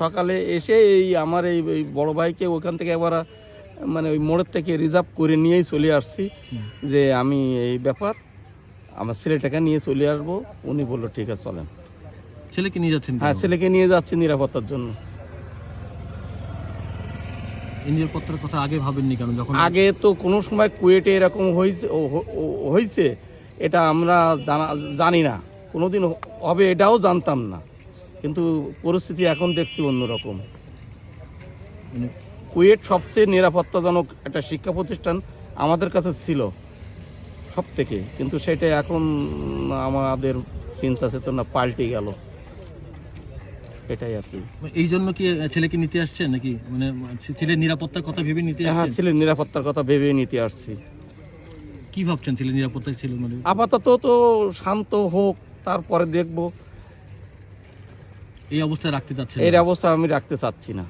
সকালে এসে এই আমার এই বড় ভাইকে ওখান থেকে একবার মানে ওই মোড়ের থেকে রিজার্ভ করে নিয়েই চলে আসছি যে আমি এই ব্যাপার আমার ছেলেটাকে নিয়ে চলে আসব। উনি বলল ঠিক আছে চলেন। ছেলেকে নিয়ে যাচ্ছেন হ্যাঁ ছেলেকে নিয়ে যাচ্ছি নিরাপত্তার জন্য। এই নিরাপত্তার কথা আগে ভাবেননি কেন? যখন আগে তো কোনো সময় কুয়েটে এরকম হয়েছে হয়েছে এটা আমরা জানা জানি না। কোনোদিন হবে এটাও জানতাম না। কিন্তু পরিস্থিতি এখন দেখছি অন্যরকম। মানে কুয়েট সবচেয়ে নিরাপত্তাজনক একটা শিক্ষা প্রতিষ্ঠান আমাদের কাছে ছিল সব থেকে কিন্তু সেটা এখন আমাদের চিন্তা চেতনা পাল্টে গেল। এটাই আর কি। এই জন্য কি ছেলেকে নিতে আসছেন নাকি? মানে ছেলের নিরাপত্তার কথা ভেবে নিতে হ্যাঁ ছেলের নিরাপত্তার কথা ভেবে নিতে আসছি। কি ভাবছেন ছেলের নিরাপত্তায় ছিল মানে? আপাতত তো শান্ত হোক তারপরে দেখব। এই অবস্থায় রাখতে চাচ্ছেন এর অবস্থা আমি রাখতে চাচ্ছি না।